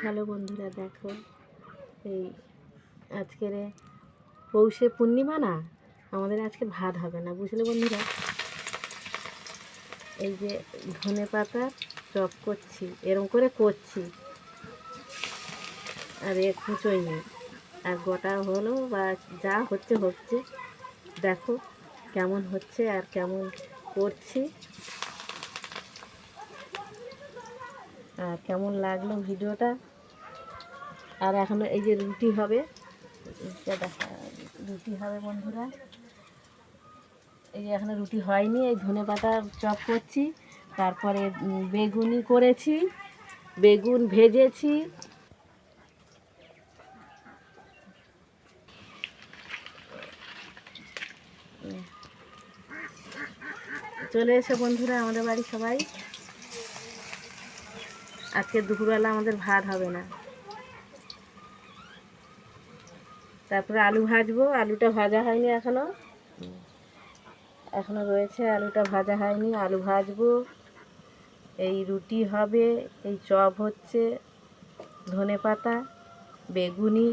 Hello বন্ধুরা, দেখো। এই আজকের পৌষে পূর্ণিমা না? আমাদের আজকে ভাত হবে না, বুঝলে বন্ধুরা? এই যে ধনে পাতা চপ করছি, এরম করে করছি। আর এ কুচোই নেই আর গোটা হলো বা যা হচ্ছে হচ্ছে। দেখো কেমন হচ্ছে আর কেমন করছি। আর কেমন লাগল ভিডিওটা? আর এখন এই যে রুটি হবে দেখা, রুটি হবে বন্ধুরা। এই যে এখনও রুটি হয়নি, এই ধনে পাতা চপ করছি, তারপরে বেগুনি করেছি, বেগুন ভেজেছি। চলে এসো বন্ধুরা, আমাদের বাড়ি সবাই। আজকে দুপুরবেলা আমাদের ভাত হবে না। তারপরে আলু ভাজবো, আলুটা ভাজা হয়নি এখনও। এখনও রয়েছে, আলুটা ভাজা হয়নি, আলু ভাজবো। এই রুটি হবে, এই চপ হচ্ছে ধনে পাতা বেগুনি